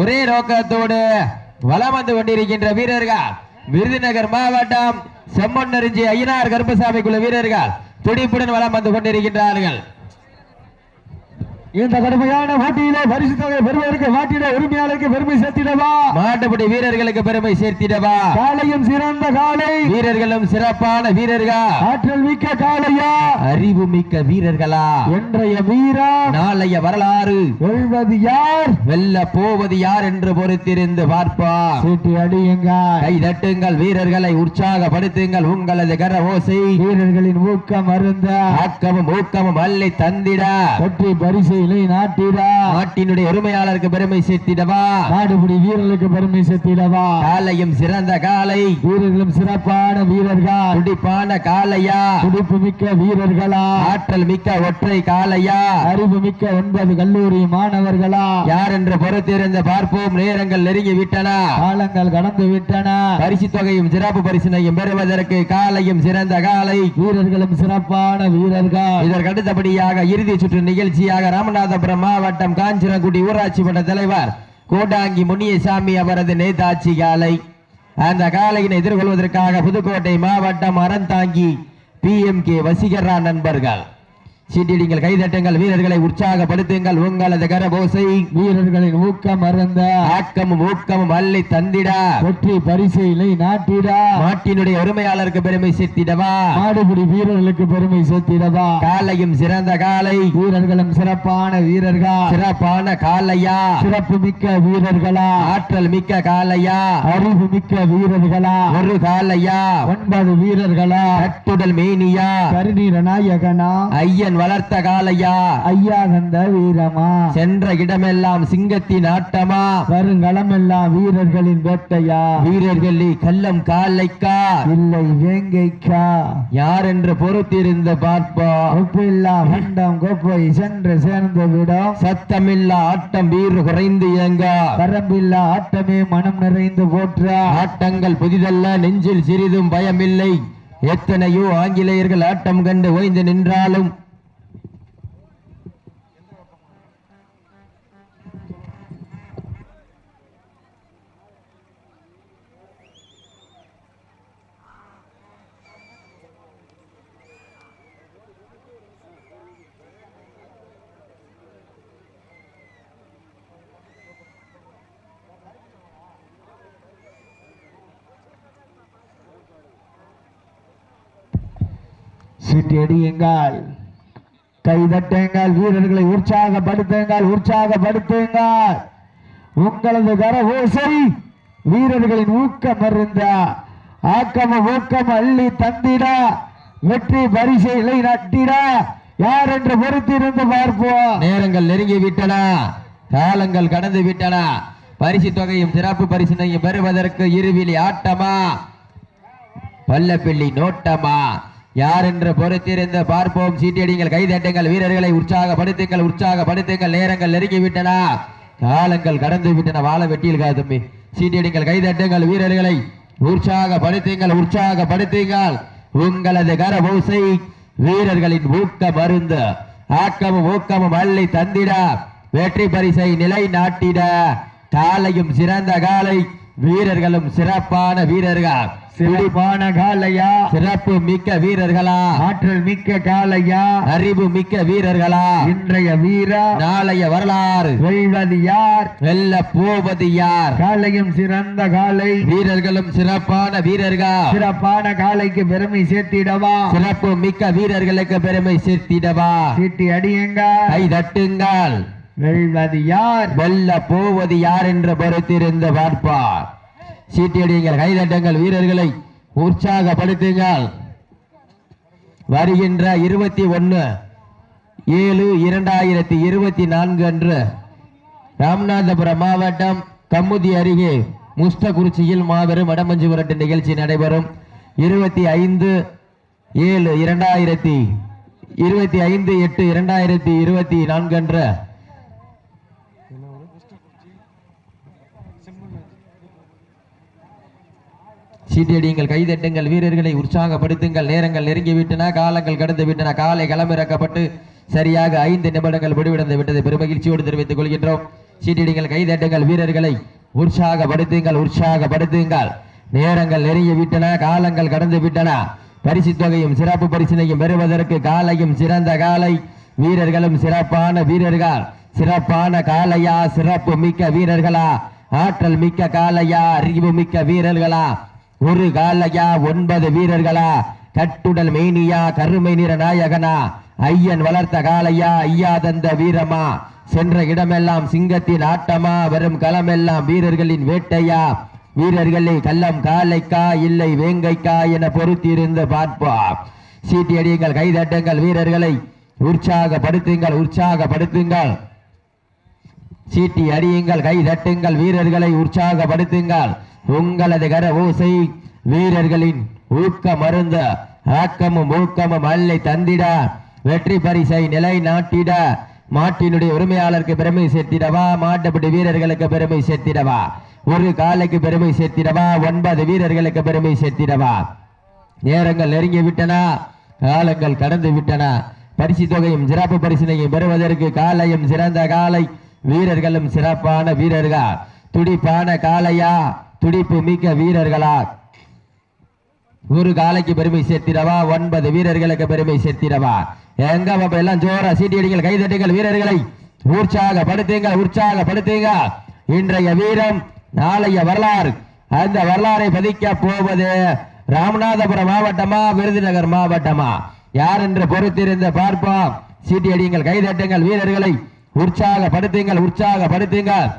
ஒரே நோக்கத்தோடு வலம் வந்து கொண்டிருக்கின்ற வீரர்கள் விருதுநகர் மாவட்டம் செம்மண்ணறிஞ்சி ஐயனார் கருப்பசாமி குழு வீரர்கள் துடிப்புடன் வலம் வந்து கொண்டிருக்கின்றார்கள். இந்த கடுமையான போட்டியிலே பரிசு தொகை பெறுவதற்கு மாட்டிட உரிமையாளருக்கு பெருமை சேர்த்திடவா? மாட்டுப்படி வீரர்களுக்கு பெருமை சேர்த்திடவா? காலையும் சிறந்த காலை வீரர்களும் சிறப்பான வீரர்கள்? ஆற்றல் மிக்க காளையா? அறிவு மிக்க வீரர்களா? இன்றைய வீரா? நாளைய வரலாறு. வெல்வது யார்? வெல்ல போவது யார் என்று பொறுத்திருந்து பார்ப்போம். சீட்டி அடியுங்க. கை தட்டுங்கள் வீரர்களை உற்சாகப்படுத்துங்கள் உங்களது கர ஓசை. வீரர்களின் ஊக்கம் அருந்த. ஆக்கமும் ஊக்கமும் அள்ளி தந்திட. வெற்றி பரிசை இலை நாட்டிடா நாட்டினுடைய உரிமையாளருக்கு பெருமை சேர்த்திடவா? நாடுபடி வீரர்களுக்கு பெருமை சேர்த்திடவா? காலையும் சிறந்த காலை. வீரர்களும் சிறப்பான வீரர்கள்? துடிப்பான காலையா? துடிப்பு மிக்க வீரர்களா? ஆற்றல் மிக்க ஒற்றை காலையா? அறிவு மிக்க ஒன்பது கல்லூரி மாணவர்களா? யார் என்று பொறுத்திருந்து பார்ப்போம். நேரங்கள் நெருங்கி விட்டன காலங்கள் கடந்து விட்டன பரிசு தொகையும் சிறப்பு பரிசினையும் பெறுவதற்கு காலையும் சிறந்த காலை. வீரர்களும் சிறப்பான வீரர்கள். இதற்கு அடுத்தபடியாக இறுதி சுற்று நிகழ்ச்சியாக ராமநாதபுரம் மாவட்டம் காஞ்சிரங்குடி ஊராட்சி மன்ற தலைவர் கோடாங்கி முனியசாமி அவரது நேதாட்சி காலை. அந்த காலையினை எதிர்கொள்வதற்காக புதுக்கோட்டை மாவட்டம் Aranthangi P M K Vaseegara நண்பர்கள். சீட்டிடிங்கள் கைதட்டுங்கள் வீரர்களை உற்சாகப்படுத்துங்கள். உங்களது கரபோசை வீரர்களின் ஊக்கம் அருந்த. ஆக்கமும் ஊக்கமும் அள்ளி தந்திட. வெற்றி பரிசை இலை நாட்டிடா. நாட்டினுடைய உரிமையாளருக்கு பெருமை சேர்த்திடவா. நாடுபடி வீரர்களுக்கு பெருமை சேர்த்திடவா. காலையும் சிறந்த காலை. வீரர்களும் சிறப்பான வீரர்கள். சிறப்பான காலையா. சிறப்பு மிக்க வீரர்களா. ஆற்றல் மிக்க காலையா. அறிவு மிக்க வீரர்களா. ஒரு காலையா. ஒன்பது வீரர்களா. கட்டுடல் மேனியா. கருநீர நாயகனா. ஐயன் வளர்த்த காலையா? ஐயா தந்த வீரமா? சென்ற இடமெல்லாம் சிங்கத்தின் ஆட்டமா? வருங்களம் எல்லாம் வீரர்களின் வேட்டையா? வீரர்களே கள்ளம் காலைக்கா? இல்லை வேங்கைக்கா. யார் என்று பொறுத்திருந்து பார்ப்போம் ஒப்பில்லா மண்டம் கோப்பை சென்று சேர்ந்து விடும். சத்தமில்லா ஆட்டம் வீறு குறைந்து இயங்க. வரம்பில்லா ஆட்டமே மனம் நிறைந்து போற்ற. ஆட்டங்கள் புதிதல்ல நெஞ்சில் சிறிதும் பயமில்லை. எத்தனையோ ஆங்கிலேயர்கள் ஆட்டம் கண்டு ஓய்ந்து நின்றாலும் சிட்டியடியுங்கள் கைதட்டுங்கள் வீரர்களை உற்சாகப்படுத்துங்கள் உற்சாகப்படுத்துங்கள். உங்களது கரகோசை வீரர்களின் ஊக்கம் மருந்த ஆக்கம ஊக்கம் அள்ளி தந்திட வெற்றி பரிசை இலை நட்டிட யார் என்று பொறுத்திருந்து பார்ப்போம். நேரங்கள் நெருங்கி விட்டன காலங்கள் கடந்து விட்டன. பரிசு தொகையும் சிறப்பு பரிசினையும் பெறுவதற்கு இருவிழி ஆட்டமா? பல்லப்பிள்ளி நோட்டமா? யார் என்று பொறுத்திருந்து பார்ப்போம். சீட்டியடிங்கள் கைதட்டுங்கள் வீரர்களை உற்சாகப்படுத்துங்கள் உற்சாகப்படுத்துங்கள். நேரங்கள் நெருங்கி விட்டன காலங்கள் கடந்து விட்டன வாழ வெட்டியில் காது தம்பி. சீட்டியடிங்கள் கைதட்டுங்கள் வீரர்களை உற்சாகப்படுத்துங்கள் உற்சாகப்படுத்துங்கள். உங்களது கரபூசை வீரர்களின் ஊக்க மருந்து. ஆக்கமும் ஊக்கமும் அள்ளி தந்திட. வெற்றி பரிசை நிலை நாட்டிட காலையும் சிறந்த காலை வீரர்களும் சிறப்பான வீரர்கள். சிறப்பான காலையா? சிறப்பு மிக்க வீரர்களா? ஆற்றல் மிக்க காலையா? அறிவு மிக்க வீரர்களா? இன்றைய வீரா? நாளைய வரலாறு. வெல்வது யார்? வெல்ல போவது யார்? காலையும் சிறந்த காலை. வீரர்களும் சிறப்பான வீரர்கள். சிறப்பான காலைக்கு பெருமை சேர்த்திடவா? சிறப்பு மிக்க வீரர்களுக்கு பெருமை சேர்த்திடவா? சீட்டி அடியுங்க கை தட்டுங்கள். வெல்வது யார்? வெல்ல போவது யார் என்று பொறுத்திருந்து பார்ப்பார். சீட்டியடிங்கள் கைதட்டங்கள் வீரர்களை. உற்சாகப்படுத்துங்கள். வருகின்ற இருபத்தி ஒன்று ஏழு இரண்டாயிரத்தி இருபத்தி நான்கு அன்று ராமநாதபுரம் மாவட்டம் கம்முதி அருகே முஸ்தகுறிச்சியில் மாபெரும் வடமஞ்சு விரட்டு நிகழ்ச்சி நடைபெறும். இருபத்தி ஐந்து ஏழு இரண்டாயிரத்தி இருபத்தி ஐந்து எட்டு இரண்டாயிரத்தி இருபத்தி நான்கு சீட்டடியுங்கள் கைதட்டுங்கள் வீரர்களை உற்சாகப்படுத்துங்கள். நேரங்கள் நெருங்கி விட்டன காலங்கள் கடந்து விட்டன காலை களமிறக்கப்பட்டு சரியாக ஐந்து நிமிடங்கள் முடிவடைந்து விட்டது. பெருமகிழ்ச்சியோடு தெரிவித்துக் கொள்கின்றோம். சீட்டிடுங்கள் கைதட்டுங்கள் வீரர்களை உற்சாகப்படுத்துங்கள் உற்சாகப்படுத்துங்கள். நேரங்கள் நெருங்கி விட்டன காலங்கள் கடந்து விட்டன பரிசு தொகையும் சிறப்பு பரிசினையும் பெறுவதற்கு காலையும் சிறந்த காலை. வீரர்களும் சிறப்பான வீரர்கள். சிறப்பான காலையா சிறப்பு மிக்க வீரர்களா? ஆற்றல் மிக்க காலையா அறிவு மிக்க வீரர்களா? ஒரு காலையா ஒன்பது வீரர்களா? கட்டுடல் மேனியா கருமை நிற நாயகனா? ஐயன் வளர்த்த காலையா ஐயா தந்த வீரமா? சென்ற இடமெல்லாம் சிங்கத்தின் ஆட்டமா? வரும் களமெல்லாம் வீரர்களின் வேட்டையா? வீரர்களே கள்ளம் காலைக்கா இல்லை வேங்கைக்கா என பொறுத்திருந்து பார்ப்போம். சீட்டி அடியுங்கள் கைதட்டுங்கள் வீரர்களை. உற்சாகப்படுத்துங்கள் உற்சாகப்படுத்துங்கள். சீட்டி அடியுங்கள் கை தட்டுங்கள் வீரர்களை உற்சாகப்படுத்துங்கள். உங்களது கர ஓசை வீரர்களின் ஊக்க மருந்த ஆக்கமும் ஊக்கமும் அல்லை தந்திட வெற்றி பரிசை நிலை நாட்டிட மாட்டினுடைய உரிமையாளருக்கு பெருமை சேர்த்திடவா மாட்டுப்படி வீரர்களுக்கு பெருமை சேர்த்திடவா ஒரு காலைக்கு பெருமை சேர்த்திடவா ஒன்பது வீரர்களுக்கு பெருமை சேர்த்திடவா? நேரங்கள் நெருங்கி விட்டன காலங்கள் கடந்து விட்டன. பரிசு தொகையும் சிறப்பு பரிசினையும் பெறுவதற்கு காலையும் சிறந்த காலை வீரர்களும் சிறப்பான வீரர்கள். துடிப்பான காளையா துடிப்பு மிக்க வீரர்களா. ஒரு காலைக்கு பெருமை சேர்த்திடவா? ஒன்பது வீரர்களுக்கு பெருமை சேர்த்திடவா? எங்க பாப்பா எல்லாம் ஜோரா சீட்டி அடிங்கள் கைதட்டுங்கள் வீரர்களை. உற்சாகப்படுத்துங்க உற்சாகப்படுத்துங்க. இன்றைய வீரம் நாளைய வரலாறு. அந்த வரலாறை பதிக்க போவது ராமநாதபுரம் மாவட்டமா விருதுநகர் மாவட்டமா? யார் என்று பொறுத்திருந்து பார்ப்போம். சீட்டி அடிங்கள் கைதட்டுங்கள் வீரர்களை. உற்சாகப்படுத்துங்கள் உற்சாகப்படுத்துங்கள்.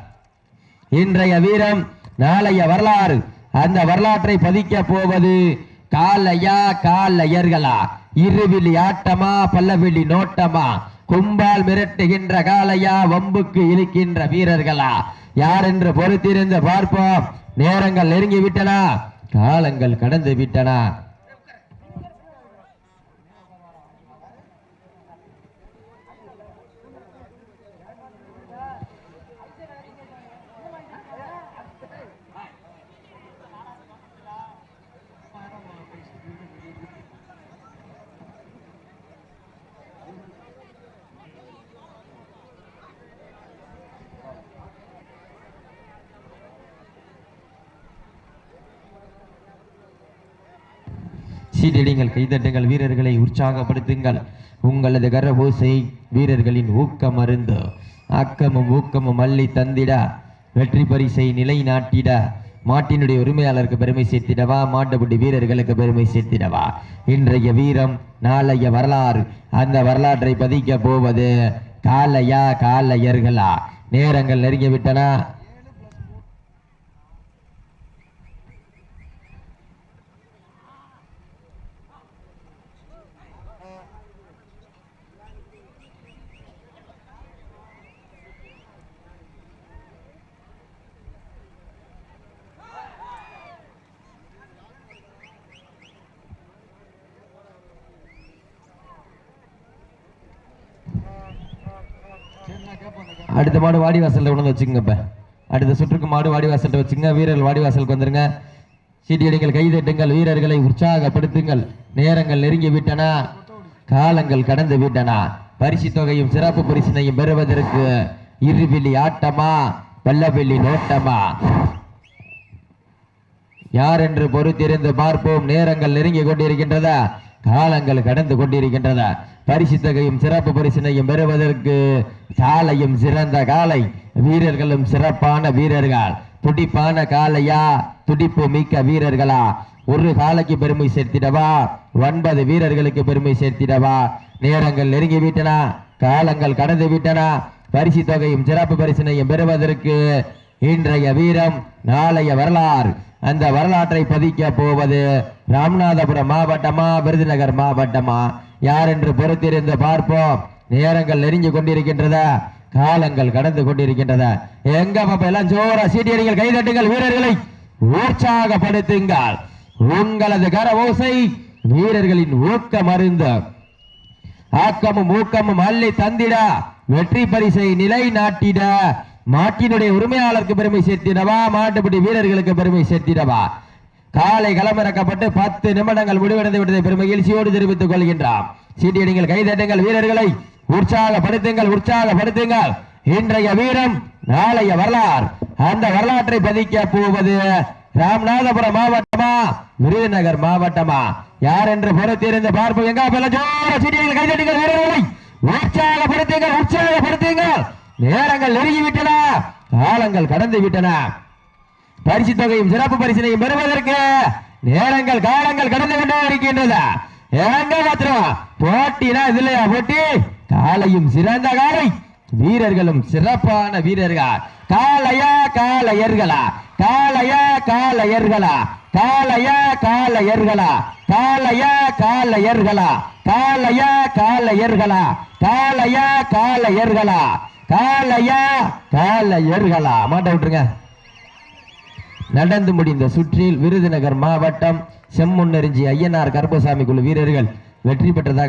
இன்றைய வீரம் நாளைய வரலாறு. அந்த வரலாற்றை பதிக்க போவது காலையா காலையர்களா? இருவிழி ஆட்டமா பல்லவிழி நோட்டமா? கும்பால் மிரட்டுகின்ற காலையா வம்புக்கு இழுக்கின்ற வீரர்களா? யார் என்று பொறுத்திருந்து பார்ப்போம். நேரங்கள் நெருங்கி விட்டனா காலங்கள் கடந்து விட்டன. சீட்டடிங்கள் கைதட்டுங்கள் வீரர்களை உற்சாகப்படுத்துங்கள். உங்களது கரபூசை வீரர்களின் ஊக்கம் அருந்து ஆக்கமும் ஊக்கமும் அள்ளி தந்திட வெற்றி பரிசை நிலைநாட்டிட மாட்டினுடைய உரிமையாளருக்கு பெருமை சேர்த்திடவா மாட்டுப்பட்டி வீரர்களுக்கு பெருமை சேர்த்திடவா இன்றைய வீரம் நாளைய வரலாறு. அந்த வரலாற்றை பதிக்க போவது காலையா காலையர்களா நேரங்கள் நெருங்கி விட்டன அடுத்த மாடு வாடி வாசல்ல உணர்ந்து வச்சுக்கோங்க இப்போ. அடுத்த சுற்றுக்கு மாடு வாடி வாசல்ல வச்சுங்க வீரர்கள் வாடி வாசலுக்கு வந்துருங்க சீட்டியடிங்கள் கைதட்டுங்கள் வீரர்களை உற்சாகப்படுத்துங்கள். நேரங்கள் நெருங்கி விட்டன. காலங்கள் கடந்து விட்டன. பரிசு தொகையும் சிறப்பு பரிசினையும் பெறுவதற்கு இருபில்லி ஆட்டமா பல்லவெள்ளி நோட்டமா? யார் என்று பொறுத்திருந்து பார்ப்போம். நேரங்கள் நெருங்கி கொண்டிருக்கின்றதா? காலங்கள் கடந்து கொண்டிருக்கின்றதா? பரிசு தொகையும் சிறப்பு பரிசினையும் பெறுவதற்கு சாலையும் சிறந்த காலை. வீரர்களும் சிறப்பான வீரர்கள். துடிப்பான காலையா? துடிப்பு மிக்க வீரர்களா? ஒரு காலைக்கு பெருமை சேர்த்திடவா? ஒன்பது வீரர்களுக்கு பெருமை சேர்த்திடவா? நேரங்கள் நெருங்கி விட்டன காலங்கள் கடந்து விட்டன பரிசு தொகையும் சிறப்பு பரிசினையும் பெறுவதற்கு இன்றைய வீரம் நாளைய வரலாறு. அந்த வரலாற்றை பதிக்க போவது ராமநாதபுரம் மாவட்டமா விருதுநகர் மாவட்டமா? யார் என்று பொறுத்திருந்து பார்ப்போம். நேரங்கள் நெருங்கி கொண்டிருக்கின்றதா? காலங்கள் கடந்து கொண்டிருக்கின்றதா? எங்க பாப்பா எல்லாம் ஜோரா சீட்டியடிகள் கைதட்டுங்கள் வீரர்களை. உற்சாகப்படுத்துங்கள். உங்களது கர ஓசை வீரர்களின் ஊக்க மருந்து ஆக்கமும் ஊக்கமும் அள்ளி தந்திட. வெற்றி பரிசை நிலை நாட்டிட மாட்டினுடைய உரிமையாளருக்கு பெருமை சேர்த்திடவா? மாட்டுப்பட்டி வீரர்களுக்கு பெருமை சேர்த்திடவா? காலை களமிறக்கப்பட்டு பத்து நிமிடங்கள் முடிவடைந்து விட்டதை பெரும் மகிழ்ச்சியோடு தெரிவித்துக் கொள்கின்றான் சீட்டியடிங்கள் கைதட்டுங்கள் வீரர்களை. உற்சாகப்படுத்துங்கள் உற்சாகப்படுத்துங்கள். இன்றைய வீரம் நாளைய வரலாறு. அந்த வரலாற்றை பதிக்க போவது ராமநாதபுரம் மாவட்டமா விருதுநகர் மாவட்டமா? யார் என்று பொறுத்திருந்து பார்ப்போம். எங்க பெல ஜோர கைதட்டுங்கள் வீரர்களை. உற்சாகப்படுத்துங்கள் உற்சாகப்படுத்துங்கள். நேரங்கள் நெருங்கி விட்டன. காலங்கள் கடந்து விட்டன. பரிசு தொகையும் சிறப்பு பரிசினையும் பெறுவதற்கு நேரங்கள் காலங்கள் கடந்து கொண்டே இருக்கின்றது. எங்க மாத்திரம்? போட்டினா இது இல்லையா போட்டி? காலையும் சிறந்த காலை. வீரர்களும் சிறப்பான வீரர்கள்? காலையா காலையர்களா? காலையா காலையர்களா? காலையா காலையர்களா? காலையா காலையர்களா? காலையா காலையர்களா? காலையா காலையர்களா? காலையா? காலையர்களா? மாட்ட விட்டுருங்க. நடந்து முடிந்த சுற்றில் விருதுநகர் மாவட்டம் செம்முன்னெறிஞ்சி ஐயனார் கருப்பசாமி குழு வீரர்கள் வெற்றி பெற்றதாக